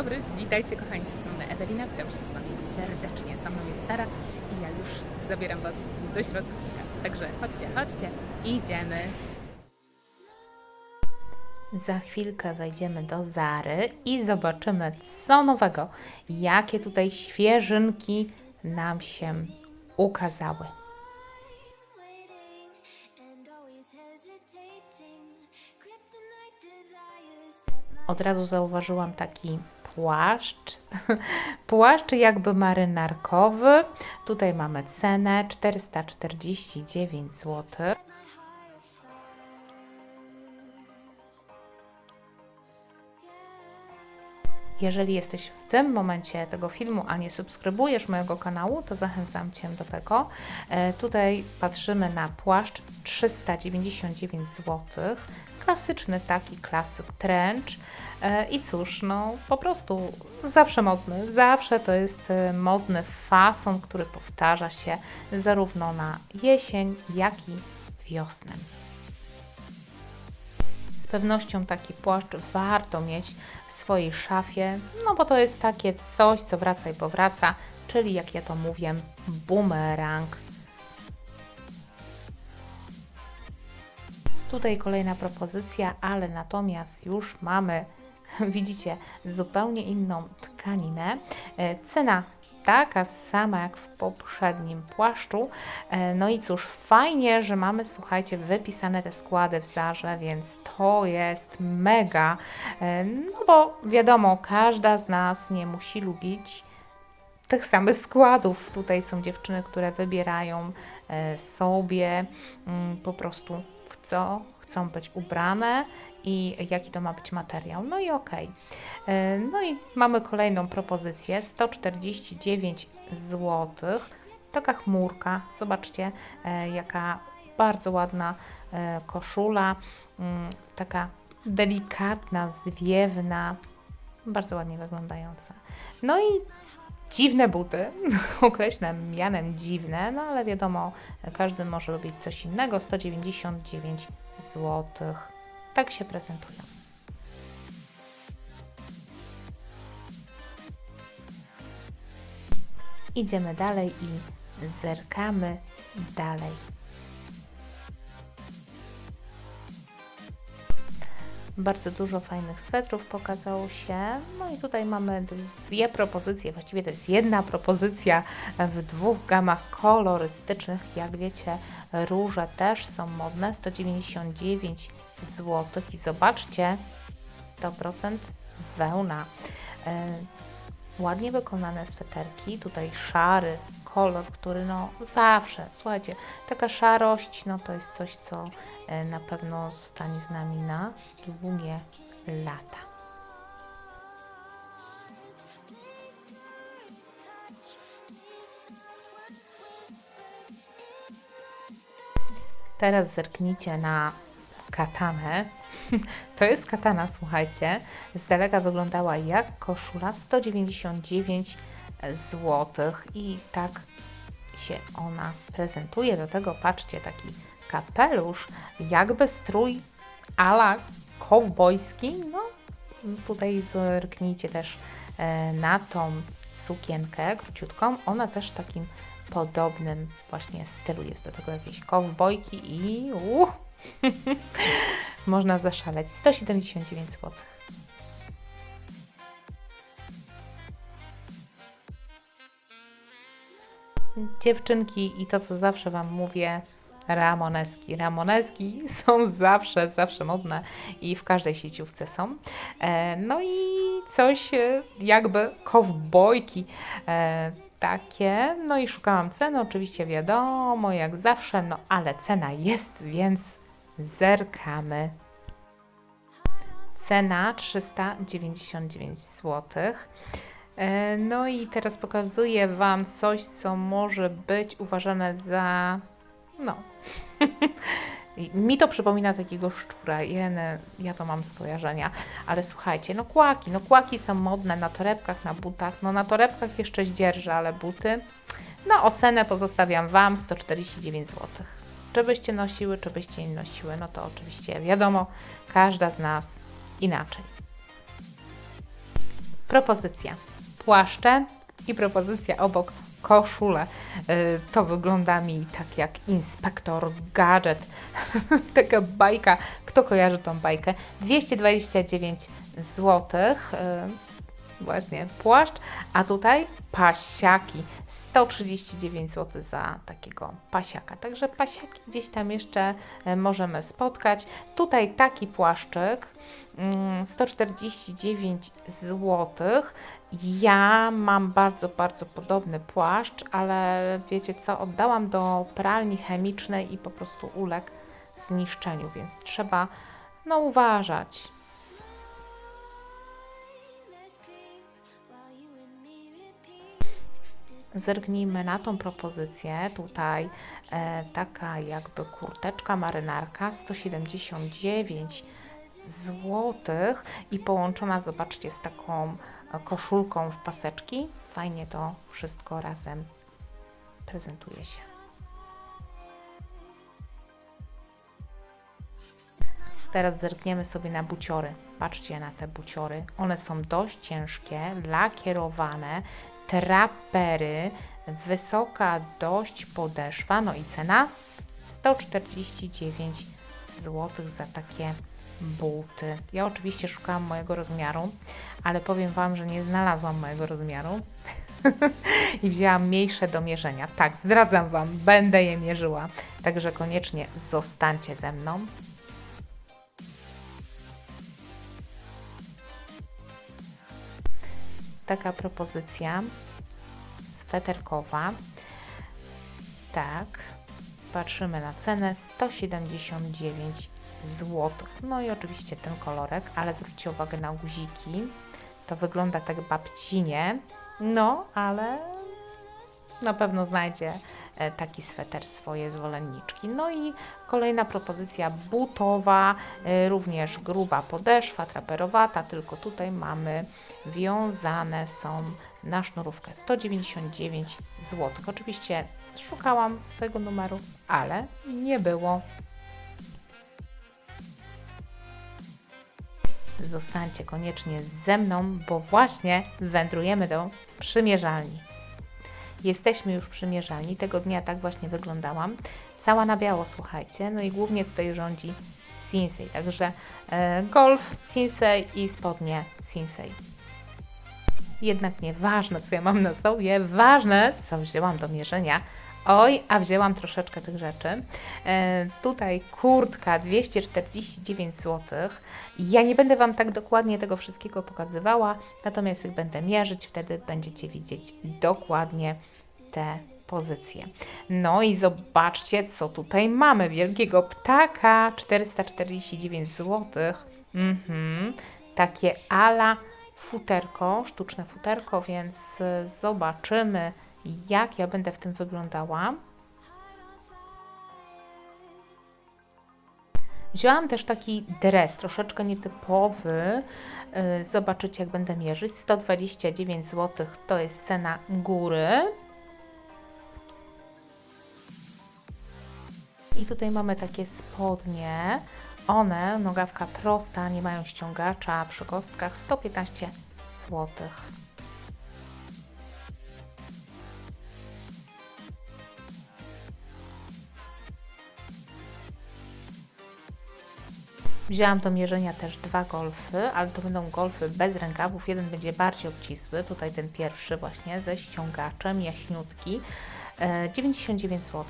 dobry, witajcie kochani z tej strony Ewelina, witam się z Wami serdecznie, za mną jest Sara i ja już zabieram Was do środka. Także chodźcie, chodźcie, idziemy. Za chwilkę wejdziemy do Zary i zobaczymy co nowego, jakie tutaj świeżynki nam się ukazały. Od razu zauważyłam taki płaszcz. płaszcz jakby marynarkowy. Tutaj mamy cenę 449 zł. Jeżeli jesteś w tym momencie tego filmu, a nie subskrybujesz mojego kanału, to zachęcam Cię do tego. E, tutaj patrzymy na płaszcz 399 zł. Klasyczny taki klasyk trench. I cóż, no po prostu zawsze modny. Zawsze to jest e, modny fason, który powtarza się zarówno na jesień, jak i wiosnę. Pewnością taki płaszcz warto mieć w swojej szafie, no bo to jest takie coś, co wraca i powraca, czyli jak ja to mówię, bumerang. Tutaj kolejna propozycja, ale natomiast już mamy, widzicie, zupełnie inną tkaninę. E, Cena taka sama jak w poprzednim płaszczu. E, No i cóż, fajnie, że mamy, słuchajcie, wypisane te składy w Zarze, więc to jest mega. E, No bo wiadomo, każda z nas nie musi lubić tych samych składów. Tutaj są dziewczyny, które wybierają e, sobie mm, po prostu w co chcą być ubrane i jaki to ma być materiał. No i okej. E, No i mamy kolejną propozycję 149 zł. Taka chmurka. Zobaczcie, e, jaka bardzo ładna e, koszula. Mm, Taka delikatna, zwiewna, bardzo ładnie wyglądająca. No i dziwne buty, określę mianem dziwne, no ale wiadomo, każdy może lubić coś innego. 199 zł. Tak się prezentują. Idziemy dalej i zerkamy dalej. Bardzo dużo fajnych swetrów pokazało się. No i tutaj mamy dwie propozycje, właściwie to jest jedna propozycja w dwóch gamach kolorystycznych. Jak wiecie, róże też są modne, 199 zł. I zobaczcie, 100% wełna. E, ładnie wykonane sweterki, tutaj szary kolor, który no zawsze, słuchajcie, taka szarość, no to jest coś, co e, na pewno zostanie z nami na długie lata. Teraz zerknijcie na katanę. To jest katana, słuchajcie. Z daleka wyglądała jak koszula 199 zł i tak się ona prezentuje. Do tego patrzcie, taki kapelusz, jakby strój ala kowbojski. No, tutaj zerknijcie też e, na tą sukienkę króciutką. Ona też takim podobnym właśnie stylu jest do tego jakieś kowbojki i uh, można zaszaleć. 179 zł. Dziewczynki i to, co zawsze Wam mówię, ramoneski. Ramoneski są zawsze, zawsze modne i w każdej sieciówce są. E, no i coś e, jakby kowbojki e, takie. No i szukałam ceny, oczywiście wiadomo, jak zawsze, no ale cena jest, więc zerkamy. Cena 399 zł. E, No i teraz pokazuję Wam coś, co może być uważane za. No. Mi to przypomina takiego szczura. Jene, ja to mam skojarzenia. Ale słuchajcie, no kłaki. No kłaki są modne na torebkach, na butach. No na torebkach jeszcze zdzierżę, ale buty. No ocenę pozostawiam Wam 149 zł. Czy byście nosiły, czy byście nie nosiły, no to oczywiście wiadomo, każda z nas inaczej. propozycja płaszcze i propozycja obok koszule. Y, To wygląda mi tak jak inspektor gadżet. Taka bajka. Kto kojarzy tą bajkę? 229 zł. Właśnie płaszcz, a tutaj pasiaki 139 zł za takiego pasiaka. Także pasiaki gdzieś tam jeszcze e, możemy spotkać. Tutaj taki płaszczyk mm, 149 zł. Ja mam bardzo, bardzo podobny płaszcz, ale wiecie co, oddałam do pralni chemicznej i po prostu uległ zniszczeniu, więc trzeba no uważać. Zerknijmy na tą propozycję. Tutaj e, taka jakby kurteczka marynarka 179 zł i połączona, zobaczcie, z taką e, koszulką w paseczki. Fajnie to wszystko razem prezentuje się. Teraz zerkniemy sobie na buciory. Patrzcie na te buciory. One są dość ciężkie, lakierowane, trapery, wysoka dość podeszwa, no i cena 149 zł za takie buty. Ja oczywiście szukałam mojego rozmiaru, ale powiem Wam, że nie znalazłam mojego rozmiaru i wzięłam mniejsze do mierzenia. Tak, zdradzam Wam, będę je mierzyła, także koniecznie zostańcie ze mną. Taka propozycja sweterkowa. Tak, patrzymy na cenę 179 zł. No i oczywiście ten kolorek, ale zwróćcie uwagę na guziki. To wygląda tak babcinie, no ale na pewno znajdzie e, taki sweter swoje zwolenniczki. No i kolejna propozycja butowa, e, również gruba podeszwa, traperowata, tylko tutaj mamy wiązane są na sznurówkę 199 zł. Oczywiście szukałam swojego numeru, ale nie było. Zostańcie koniecznie ze mną, bo właśnie wędrujemy do przymierzalni. Jesteśmy już przymierzalni. Tego dnia tak właśnie wyglądałam. Cała na biało, słuchajcie. No i głównie tutaj rządzi Sinsei. Także e, golf Sinsei i spodnie Sinsei. Jednak nieważne, co ja mam na sobie, ważne, co wzięłam do mierzenia. Oj, a wzięłam troszeczkę tych rzeczy. E, tutaj kurtka 249 zł. Ja nie będę Wam tak dokładnie tego wszystkiego pokazywała, natomiast jak będę mierzyć, wtedy będziecie widzieć dokładnie te pozycje. No i zobaczcie, co tutaj mamy. Wielkiego ptaka 449 zł. Mhm. Takie ala futerko, sztuczne futerko, więc y, zobaczymy, jak ja będę w tym wyglądała. Wzięłam też taki dres, troszeczkę nietypowy. Y, Zobaczycie, jak będę mierzyć. 129 zł to jest cena góry. I tutaj mamy takie spodnie. One, nogawka prosta, nie mają ściągacza przy kostkach 115 zł. Wzięłam do mierzenia też dwa golfy, ale to będą golfy bez rękawów. Jeden będzie bardziej obcisły, tutaj ten pierwszy właśnie ze ściągaczem, jaśniutki. E, 99 zł.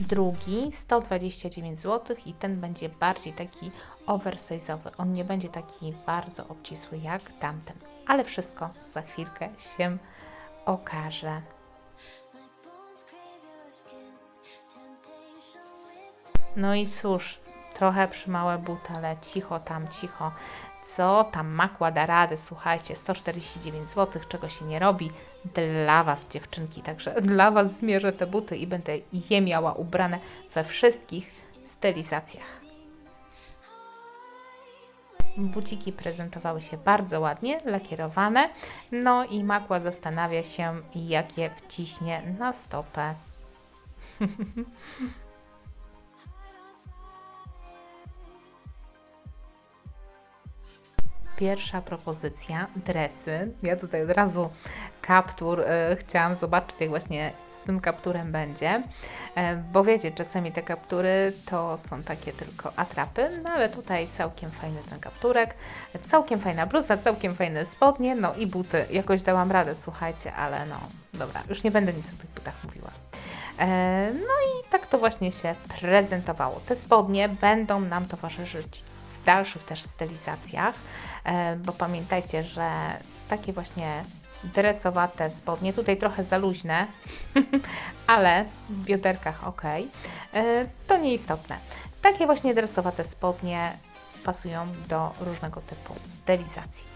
Drugi 129 zł i ten będzie bardziej taki oversize'owy. On nie będzie taki bardzo obcisły jak tamten, ale wszystko za chwilkę się okaże. No i cóż, trochę przymałe buty, ale cicho tam, cicho. Co tam makła da rady? Słuchajcie, 149 zł, czego się nie robi dla Was, dziewczynki. Także dla Was zmierzę te buty i będę je miała ubrane we wszystkich stylizacjach. Buciki prezentowały się bardzo ładnie, lakierowane. No i makła zastanawia się, jak je wciśnie na stopę. pierwsza propozycja, dresy. Ja tutaj od razu kaptur e, chciałam zobaczyć, jak właśnie z tym kapturem będzie, e, bo wiecie, czasami te kaptury to są takie tylko atrapy, no ale tutaj całkiem fajny ten kapturek, całkiem fajna bluza, całkiem fajne spodnie, no i buty. Jakoś dałam radę, słuchajcie, ale no dobra, już nie będę nic o tych butach mówiła. E, No i tak to właśnie się prezentowało. Te spodnie będą nam towarzyszyć w dalszych też stylizacjach, bo pamiętajcie, że takie właśnie dresowate spodnie, tutaj trochę za luźne, ale w bioderkach ok, e, to nieistotne. Takie właśnie dresowate spodnie pasują do różnego typu stylizacji.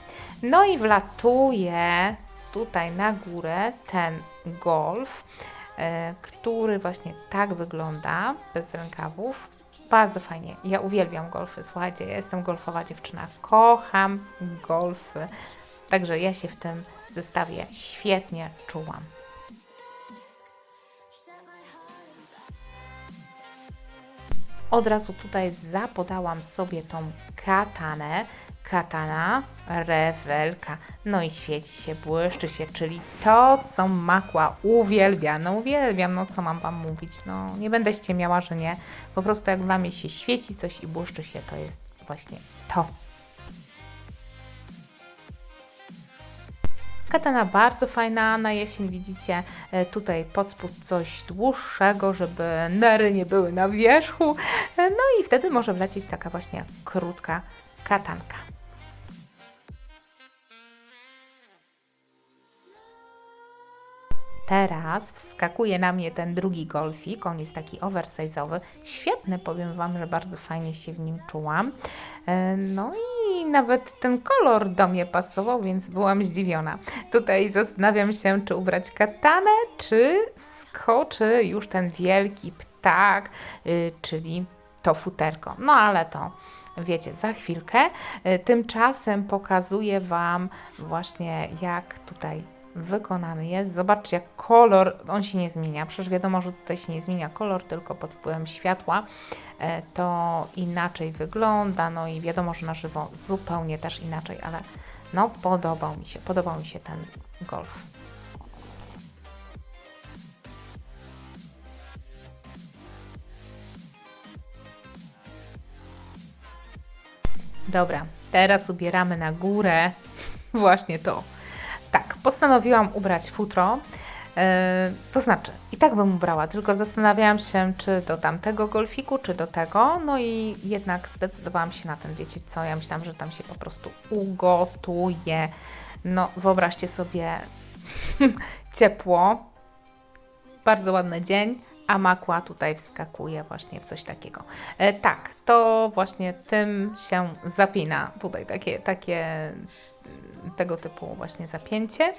No i wlatuje tutaj na górę ten golf, e, który właśnie tak wygląda, bez rękawów. Bardzo fajnie. Ja uwielbiam golfy. Słuchajcie, ja jestem golfowa dziewczyna. Kocham golfy. Także ja się w tym zestawie świetnie czułam. Od razu tutaj zapodałam sobie tą katanę. Katana, rewelka. No i świeci się, błyszczy się, czyli to, co makła uwielbia. No uwielbiam, no co mam Wam mówić. No nie będę ściemiała, że nie. Po prostu jak dla mnie się świeci coś i błyszczy się, to jest właśnie to. Katana bardzo fajna, na jesień widzicie e, tutaj pod spód coś dłuższego, żeby nery nie były na wierzchu. E, No i wtedy może wlecieć taka właśnie krótka katanka. Teraz wskakuje na mnie ten drugi golfik, on jest taki oversize'owy, świetny, powiem Wam, że bardzo fajnie się w nim czułam. E, No i nawet ten kolor do mnie pasował, więc byłam zdziwiona. Tutaj zastanawiam się, czy ubrać katanę, czy wskoczy już ten wielki ptak, y, czyli to futerko. No ale to wiecie, za chwilkę. Y, Tymczasem pokazuję Wam właśnie, jak tutaj wykonany jest. Zobaczcie, jak kolor, on się nie zmienia. Przecież wiadomo, że tutaj się nie zmienia kolor, tylko pod wpływem światła e, to inaczej wygląda. No i wiadomo, że na żywo zupełnie też inaczej, ale no podobał mi się, podobał mi się ten golf. Dobra, teraz ubieramy na górę właśnie to. Postanowiłam ubrać futro. e, to znaczy, i tak bym ubrała, tylko zastanawiałam się, czy do tamtego golfiku, czy do tego. No i jednak zdecydowałam się na ten, wiecie co, ja myślałam, że tam się po prostu ugotuje. No, wyobraźcie sobie ciepło, bardzo ładny dzień, a makła tutaj wskakuje właśnie w coś takiego. E, tak, to właśnie tym się zapina tutaj takie, takie tego typu właśnie zapięcie.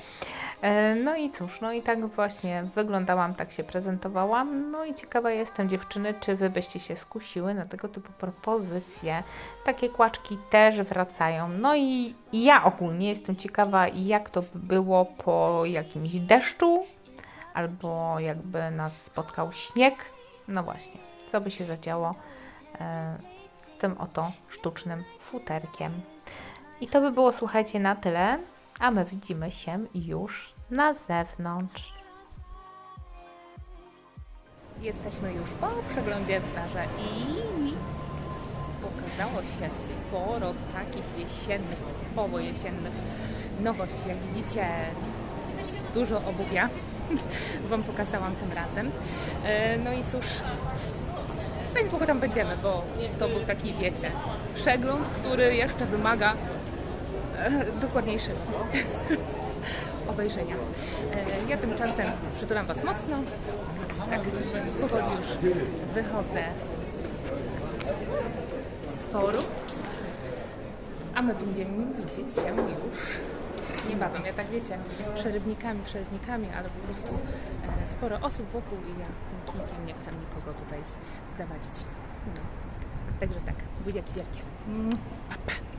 E, no i cóż, no i tak właśnie wyglądałam, tak się prezentowałam. No i ciekawa jestem dziewczyny, czy wy byście się skusiły na tego typu propozycje. Takie kłaczki też wracają. No i ja ogólnie jestem ciekawa, jak to by było po jakimś deszczu, albo jakby nas spotkał śnieg. No właśnie, co by się zadziało e, z tym oto sztucznym futerkiem. I to by było, słuchajcie, na tyle, a my widzimy się już na zewnątrz. Jesteśmy już po przeglądzie w Zarze i pokazało się sporo takich jesiennych, typowo jesiennych nowości. Jak widzicie, dużo obuwia. Wam pokazałam tym razem. E, No i cóż, za niedługo tam będziemy, bo to był taki, wiecie, przegląd, który jeszcze wymaga dokładniejszego obejrzenia. E, Ja tymczasem przytulam Was mocno. Tak, powoli już wychodzę z forum. A my będziemy widzieć się już niebawem. Ja tak wiecie, przerywnikami, przerywnikami, ale po prostu e, sporo osób wokół i ja tym nie chcę nikogo tutaj zawadzić. No. Także tak, buziaki wielkie. Mm, Pa, pa.